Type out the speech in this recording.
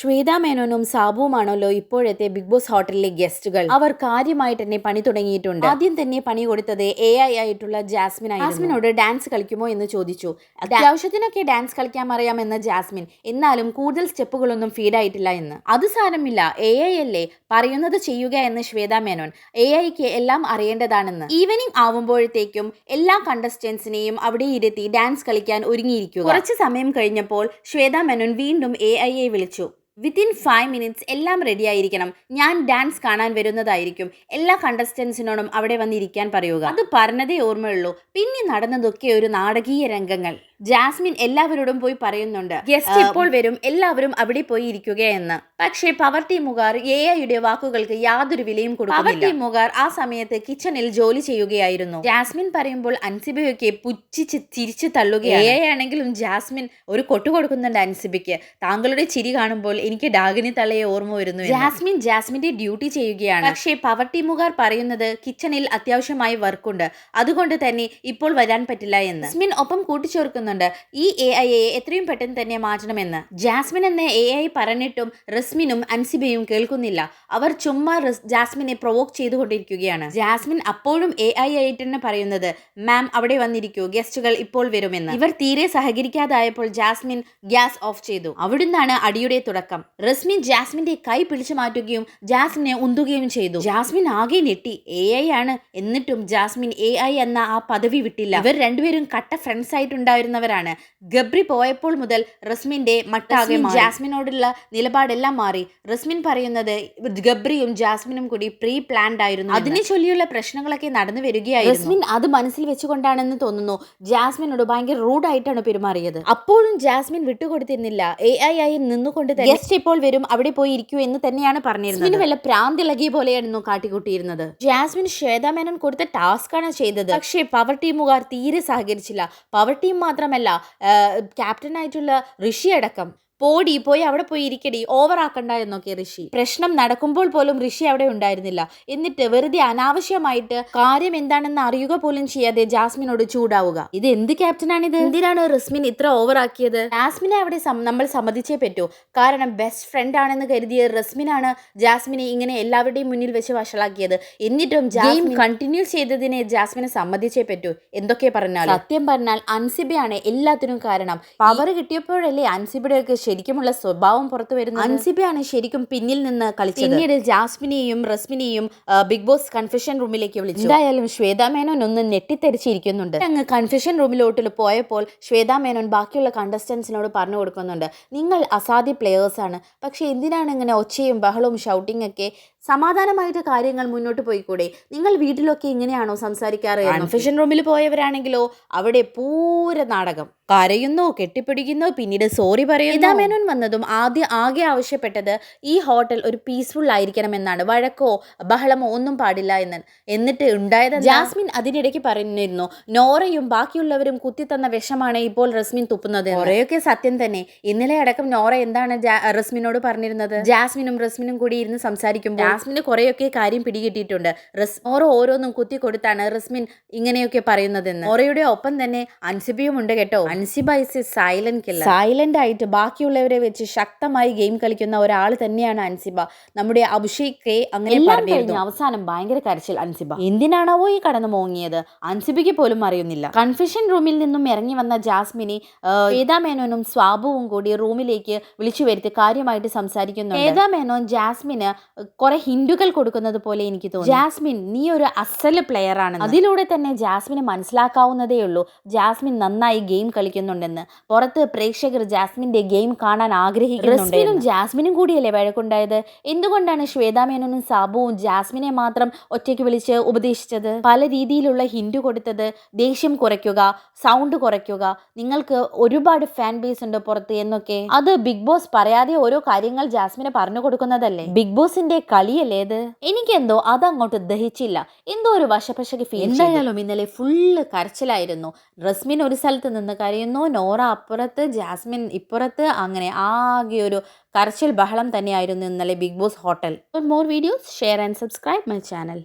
ശ്വേതാ മേനോനും സാബുവുമാണല്ലോ ഇപ്പോഴത്തെ big boss ഹോട്ടലിലെ ഗസ്റ്റുകൾ. അവർ കാര്യമായി തന്നെ പണി തുടങ്ങിയിട്ടുണ്ട്. ആദ്യം തന്നെ പണി കൊടുത്തത് എ ഐ ആയിട്ടുള്ള ജാസ്മിൻ ജാസ്മിനോട് ഡാൻസ് കളിക്കുമോ എന്ന് ചോദിച്ചു. അത്യാവശ്യത്തിനൊക്കെ ഡാൻസ് കളിക്കാൻ അറിയാമെന്ന് ജാസ്മിൻ. എന്നാലും കൂടുതൽ സ്റ്റെപ്പുകളൊന്നും ഫീഡ് ആയിട്ടില്ല എന്ന്. അത് സാരമില്ല. എ ഐ അല്ലേ? പറയുന്നത് ചെയ്യുക എന്ന് ശ്വേതാ മേനോൻ. എ ഐക്ക് എല്ലാം അറിയേണ്ടതാണെന്ന്. ഈവനിങ് ആവുമ്പോഴത്തേക്കും എല്ലാ കണ്ടസ്റ്റൻസിനെയും അവിടെ ഇരുത്തി ഡാൻസ് കളിക്കാൻ ഒരുങ്ങിയിരിക്കും കുറച്ച് സമയം കഴിഞ്ഞപ്പോൾ ശ്വേതാ മേനോൻ വീണ്ടും എ ഐയെ വിളിച്ചു. വിത്തിൻ ഫൈവ് മിനിറ്റ്സ് എല്ലാം റെഡി ആയിരിക്കണം. ഞാൻ ഡാൻസ് കാണാൻ വരുന്നതായിരിക്കും. എല്ലാ കണ്ടസ്റ്റൻസിനോടും അവിടെ വന്നിരിക്കാൻ പറയുക. അത് പറഞ്ഞതേ ഓർമ്മയുള്ളൂ. പിന്നെ നടന്നതൊക്കെ ഒരു നാടകീയ രംഗങ്ങൾ. ജാസ്മിൻ എല്ലാവരോടും പോയി പറയുന്നുണ്ട്. ഗസ്റ്റ് ഇപ്പോൾ വരും എല്ലാവരും അവിടെ പോയി ഇരിക്കുകയെന്ന്. പക്ഷേ പവർ ടീമുകാർ എ ഐയുടെ വാക്കുകൾക്ക് യാതൊരു വിലയും കൊടുക്കും പവർ ടീമുകാർ ആ സമയത്ത് കിച്ചണിൽ ജോലി ചെയ്യുകയായിരുന്നു. ജാസ്മിൻ പറയുമ്പോൾ അൻസിബയൊക്കെ പുച്ഛിച്ച് തിരിച്ചു തള്ളുകയാണ്. എ ഐ ആണെങ്കിലും ജാസ്മിൻ ഒരു കൊട്ടു കൊടുക്കുന്നുണ്ട് അൻസിബയ്ക്ക്. താങ്കളുടെ ചിരി കാണുമ്പോൾ എനിക്ക് ഡാഗിനി തള്ളയെ ഓർമ്മ വരുന്നു ജാസ്മിൻ ജാസ്മിന്റെ ഡ്യൂട്ടി ചെയ്യുകയാണ്. പക്ഷേ പവർ ടീമുകാർ പറയുന്നത് കിച്ചണിൽ അത്യാവശ്യമായി വർക്കുണ്ട്. അതുകൊണ്ട് തന്നെ ഇപ്പോൾ വരാൻ പറ്റില്ല എന്ന്. ജാസ്മിൻ ഒപ്പം കൂട്ടിച്ചേർക്കുന്നുണ്ട് ഈ എ ഐ എ എത്രയും പെട്ടെന്ന് തന്നെ മാറ്റണമെന്ന്. ജാസ്മിൻ എന്ന എ ഐ പറഞ്ഞിട്ടും റസ്മിനും അൻസിബയും കേൾക്കുന്നില്ല. അവർ ചുമ്മാ ജാസ്മിനെ പ്രൊവോക്ക് ചെയ്തുകൊണ്ടിരിക്കുകയാണ്. ജാസ്മിൻ അപ്പോഴും എ ഐ ആയിട്ട് തന്നെ പറയുന്നത് മാം അവിടെ വന്നിരിക്കൂ ഗസ്റ്റുകൾ ഇപ്പോൾ വരുമെന്ന്. ഇവർ തീരെ സഹകരിക്കാതായപ്പോൾ ജാസ്മിൻ ഗ്യാസ് ഓഫ് ചെയ്തു. അവിടുന്നാണ് അടിയുടെ തുടക്കം. റസ്മിൻ ജാസ്മിന്റെ കൈ പിടിച്ചു മാറ്റുകയും ജാസ്മിനെ ഉന്തുകയും ചെയ്തു. ജാസ്മിൻ ആകെ ഞെട്ടി. എ ഐ ആണ്. എന്നിട്ടും ജാസ്മിൻ എ ഐ എന്ന ആ പദവി വിട്ടില്ല. ഇവർ രണ്ടുപേരും കട്ട ഫ്രണ്ട്സ് ആയിട്ടുണ്ടായിരുന്നവരാണ് ഗബ്രി പോയപ്പോൾ മുതൽ റസ്മിന്റെ മട്ടാകെ. ജാസ്മിനോടുള്ള നിലപാടെല്ലാം മാറി. റസ്മിൻ പറയുന്നത് ഗബ്രിയും ജാസ്മിനും കൂടി പ്രീ പ്ലാൻഡ് ആയിരുന്നു അതിനെ ചൊല്ലിയുള്ള പ്രശ്നങ്ങളൊക്കെ നടന്നു വരികയായിരുന്നു. റസ്മിൻ അത് മനസ്സിൽ വെച്ചുകൊണ്ടാണെന്ന് തോന്നുന്നു. ജാസ്മിനോട് ഭയങ്കര റൂഡായിട്ടാണ് പെരുമാറിയത്. അപ്പോഴും ജാസ്മിൻ വിട്ടുകൊടുത്തിരുന്നില്ല. എ ഐ ആയി നിന്നുകൊണ്ട് ഗസ്റ്റ് ഇപ്പോൾ വരും അവിടെ പോയി ഇരിക്കൂ എന്ന് തന്നെയാണ് പറഞ്ഞിരുന്നത്. വല്ല പ്രാന്തിളകിയ പോലെയായിരുന്നു കാട്ടിക്കൂട്ടിയിരുന്നത്. ജാസ്മിൻ ശ്വേതാ മേനോൻ കൊടുത്ത ടാസ്ക് ആണ് ചെയ്തത്. പക്ഷേ പവർ ടീമുകാർ തീരെ സഹകരിച്ചില്ല. പവർ ടീം മാത്രമല്ല ക്യാപ്റ്റനായിട്ടുള്ള ഋഷി അടക്കം പോടി പോയി അവിടെ പോയി ഇരിക്കടി ഓവർ ആക്കണ്ട എന്നൊക്കെ ഋഷി. പ്രശ്നം നടക്കുമ്പോൾ പോലും ഋഷി അവിടെ ഉണ്ടായിരുന്നില്ല. എന്നിട്ട് വെറുതെ അനാവശ്യമായിട്ട് കാര്യം എന്താണെന്ന് അറിയുക പോലും ചെയ്യാതെ ജാസ്മിനോട് ചൂടാവുക. ഇത് എന്ത് ക്യാപ്റ്റനാണിത് എന്തിനാണ് റിസ്മിൻ ഇത്ര ഓവർ ആക്കിയത്? ജാസ്മിനെ അവിടെ നമ്മൾ സമ്മതിച്ചേ പറ്റൂ. കാരണം ബെസ്റ്റ് ഫ്രണ്ട് ആണെന്ന് കരുതിയ റസ്മിനാണ് ജാസ്മിനെ ഇങ്ങനെ എല്ലാവരുടെയും മുന്നിൽ വെച്ച് വഷളാക്കിയത്. എന്നിട്ടും ഗെയിം കണ്ടിന്യൂ ചെയ്തതിനെ ജാസ്മിനെ സമ്മതിച്ചേ പറ്റൂ. എന്തൊക്കെ പറഞ്ഞാൽ സത്യം പറഞ്ഞാൽ അൻസിബയാണ് എല്ലാത്തിനും കാരണം. പവർ കിട്ടിയപ്പോഴല്ലേ അൻസിബയുടെയൊക്കെ ശരിക്കുമുള്ള സ്വഭാവം പുറത്തു വരുന്നത്? അൻസിബയാണ് ശരിക്കും പിന്നിൽ നിന്ന് കളിച്ചത്. പിന്നീട് ജാസ്മിനെയും റസ്മിനെയും ബിഗ് ബോസ് കൺഫെഷൻ റൂമിലേക്ക് വിളിച്ചു. എന്തായാലും ശ്വേതാ മേനോൻ ഒന്ന് ഞെട്ടിത്തെരിച്ചിരിക്കുന്നുണ്ട് അങ്ങ് കൺഫെഷൻ റൂമിലോട്ട് പോയപ്പോൾ ശ്വേതാ മേനോൻ ബാക്കിയുള്ള കണ്ടസ്റ്റൻസിനോട് പറഞ്ഞു കൊടുക്കുന്നുണ്ട് നിങ്ങൾ അസാധ്യ പ്ലെയേഴ്സ് ആണ്. പക്ഷേ എന്തിനാണ് ഇങ്ങനെ ഒച്ചയും ബഹളവും ഷൗട്ടിംഗ് ഒക്കെ? സമാധാനമായിട്ട് കാര്യങ്ങൾ മുന്നോട്ട് പോയിക്കൂടെ? നിങ്ങൾ വീട്ടിലൊക്കെ ഇങ്ങനെയാണോ സംസാരിക്കാറ് കൺഫെഷൻ റൂമിൽ പോയവരാണെങ്കിലോ? അവിടെ പൂര നാടകം. കരയുന്നു കെട്ടിപ്പിടിക്കുന്നു പിന്നീട് സോറി പറയുന്നു. മേനോൻ വന്നതും ആദ്യം ആകെ ആവശ്യപ്പെട്ടത് ഈ ഹോട്ടൽ ഒരു പീസ്ഫുൾ ആയിരിക്കണം എന്നാണ് വഴക്കോ ബഹളമോ ഒന്നും പാടില്ല എന്ന്. എന്നിട്ട് ഉണ്ടായത് ജാസ്മിൻ അതിനിടയ്ക്ക് പറഞ്ഞിരുന്നു നോറയും ബാക്കിയുള്ളവരും കുത്തിത്തന്ന വിഷമാണ് ഇപ്പോൾ റസ്മിൻ തുപ്പുന്നത് കുറെയൊക്കെ സത്യം തന്നെ. ഇന്നലെ അടക്കം നോറ എന്താണ് റസ്മിനോട് പറഞ്ഞിരുന്നത്? ജാസ്മിനും റസ്മിനും കൂടി ഇരുന്ന് സംസാരിക്കുമ്പോൾ ജാസ്മിന് കുറെയൊക്കെ കാര്യം പിടികിട്ടിയിട്ടുണ്ട്. റസ് നോറ ഓരോന്നും കുത്തി കൊടുത്താണ് റസ്മിൻ ഇങ്ങനെയൊക്കെ പറയുന്നതെന്ന് നോറയുടെ ഒപ്പം തന്നെ അൻസിബിയും ഉണ്ട് കേട്ടോ. Ansiba is a silent killer silent ആയിട്ട് ബാക്കിയുള്ളവരെ വെച്ച് ശക്തമായി ഗെയിം കളിക്കുന്ന ഒരാൾ തന്നെയാണ് അൻസിബ. നമ്മുടെ അഭിഷേക് കെ അങ്ങനെ പറഞ്ഞു അവസാനം ഭയങ്കര കരച്ചിൽ അൻസിബ. എന്തിനാണാവോ ഈ കടന്നു മോങ്ങിയത്? അൻസിബയ്ക്ക് പോലും അറിയുന്നില്ല. കൺഫ്യൂഷൻ റൂമിൽ നിന്നും ഇറങ്ങി വന്ന ജാസ്മിനി മേനോനും സ്വാബുവും കൂടി റൂമിലേക്ക് വിളിച്ചു വരുത്തി കാര്യമായിട്ട് സംസാരിക്കുന്നു മേനോൻ ജാസ്മിന് കുറെ ഹിന്ദുക്കൾ കൊടുക്കുന്നത് പോലെ എനിക്ക് തോന്നുന്നു. ജാസ്മിൻ നീ ഒരു അസൽ പ്ലെയർ ആണ് അതിലൂടെ തന്നെ ജാസ്മിന് മനസ്സിലാക്കാവുന്നതേ ഉള്ളൂ. ജാസ്മിൻ നന്നായി ഗെയിം കളിക്കുന്നുണ്ടെന്ന്. പുറത്ത് പ്രേക്ഷകർ ജാസ്മിന്റെ ഗെയിം കാണാൻ ആഗ്രഹിക്കുന്നുണ്ട് ജാസ്മിനും കൂടിയല്ലേ വഴക്കുണ്ടായത്? എന്തുകൊണ്ടാണ് ശ്വേതാ മേനോനും സാബുവും ജാസ്മിനെ മാത്രം ഒറ്റയ്ക്ക് വിളിച്ച് ഉപദേശിച്ചത്? പല രീതിയിലുള്ള ഹിന്ദു കൊടുത്തത് ദേഷ്യം കുറയ്ക്കുക സൗണ്ട് കുറയ്ക്കുക നിങ്ങൾക്ക് ഒരുപാട് ഫാൻ ബേസ് ഉണ്ട് പുറത്ത് എന്നൊക്കെ. അത് ബിഗ് ബോസ് പറയാതെ ഓരോ കാര്യങ്ങൾ ജാസ്മിനെ പറഞ്ഞു കൊടുക്കുന്നതല്ലേ? ബിഗ് ബോസിന്റെ കളിയല്ലേ ഇത്? എനിക്കെന്തോ അതങ്ങോട്ട് ദഹിച്ചില്ല. എന്തോ ഒരു വശപശക്ക് ഫീൽ എന്തായാലും ഇന്നലെ ഫുള്ള് കരച്ചിലായിരുന്നു. റസ്മിൻ ഒരു സ്ഥലത്ത് നിന്ന് കരയുന്നു നോറ അപ്പുറത്ത് ജാസ്മിൻ ഇപ്പുറത്ത് അങ്ങനെ ആകെ ഒരു കരച്ചിൽ ബഹളം തന്നെയായിരുന്നു ഇന്നലെ Bigg Boss hotel. For more videos share and subscribe my channel